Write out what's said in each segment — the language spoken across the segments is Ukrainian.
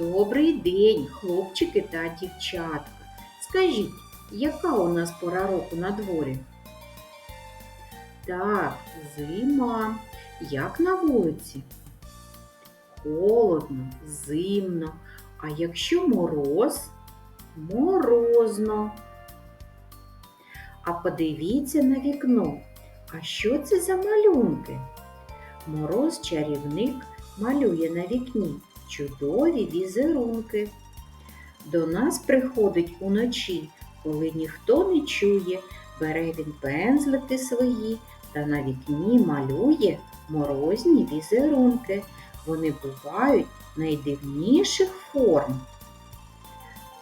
Добрий день, хлопчики та дівчатка. Скажіть, яка у нас пора року на дворі? Так, зима. Як на вулиці? Холодно, зимно. А якщо мороз? Морозно. А подивіться на вікно. А що це за малюнки? Мороз чарівник малює на вікні чудові візерунки. До нас приходить уночі, коли ніхто не чує, бере він пензлики свої та на вікні малює морозні візерунки. Вони бувають найдивніших форм.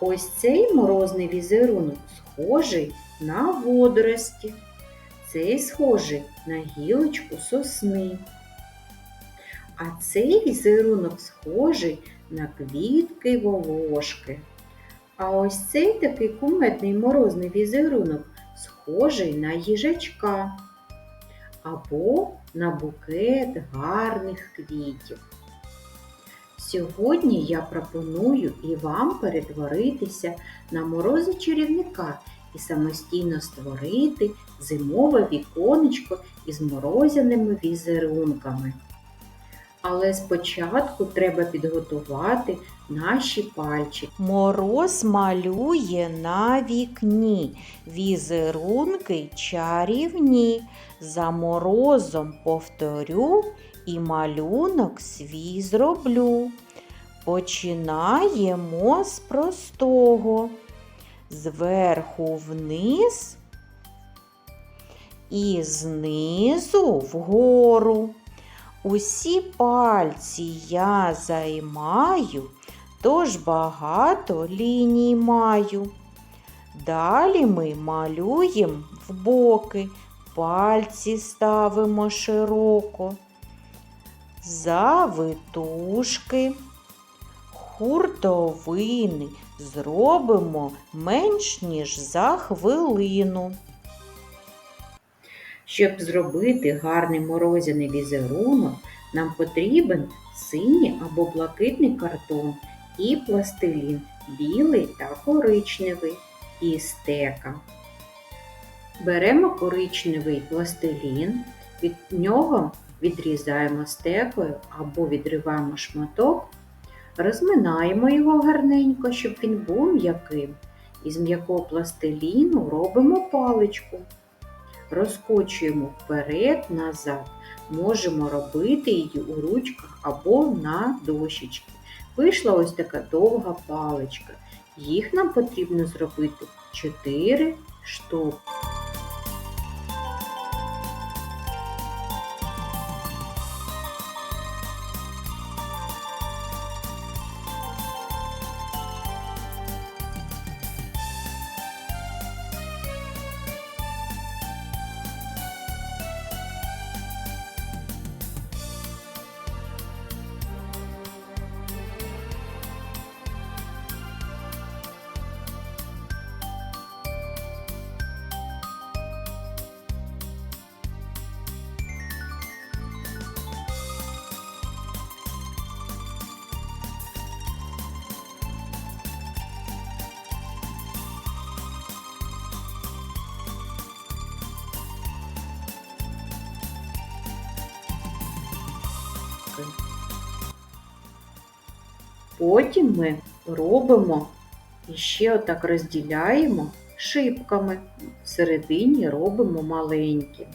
Ось цей морозний візерунок схожий на водорості. Цей схожий на гілочку сосни. А цей візерунок схожий на квітки волошки. А ось цей такий кумедний морозний візерунок схожий на їжачка або на букет гарних квітів. Сьогодні я пропоную і вам перетворитися на морози чарівника і самостійно створити зимове віконечко із морозяними візерунками. Але спочатку треба підготувати наші пальчики. Мороз малює на вікні, візерунки чарівні. За морозом повторю і малюнок свій зроблю. Починаємо з простого. Зверху вниз і знизу вгору. Усі пальці я займаю, тож багато ліній маю. Далі ми малюємо в боки, пальці ставимо широко, завитушки, хуртовини зробимо менш ніж за хвилину. Щоб зробити гарний морозяний візерунок, нам потрібен синій або блакитний картон і пластилін білий та коричневий і стека. Беремо коричневий пластилін, від нього відрізаємо стекою або відриваємо шматок, розминаємо його гарненько, щоб він був м'яким. Із м'якого пластиліну робимо паличку розкочуємо вперед-назад. Можемо робити її у ручках або на дощечки. Вийшла ось така довга паличка. Їх нам потрібно зробити 4 штуки. Потім ми робимо і ще отак розділяємо шибками. Всередині робимо маленькі.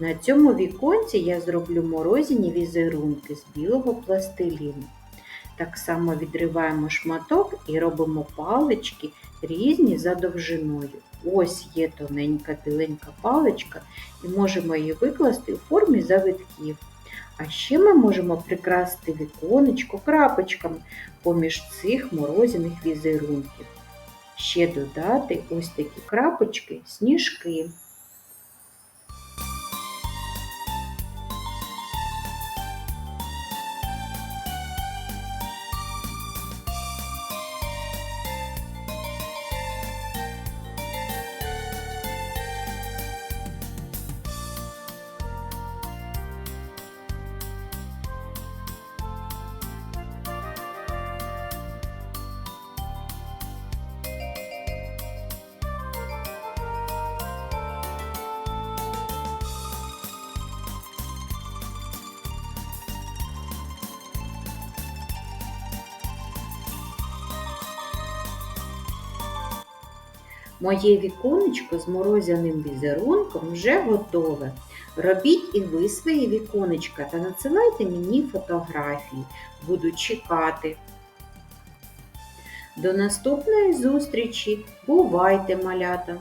На цьому віконці я зроблю морозяні візерунки з білого пластиліну. Так само відриваємо шматок і робимо палички різні за довжиною. Ось є тоненька біленька паличка і можемо її викласти у формі завитків. А ще ми можемо прикрасити віконечко крапочками поміж цих морозяних візерунків. Ще додати ось такі крапочки сніжки. Моє віконечко з морозяним візерунком вже готове. Робіть і ви свої віконечка та надсилайте мені фотографії. Буду чекати. До наступної зустрічі. Бувайте, малята!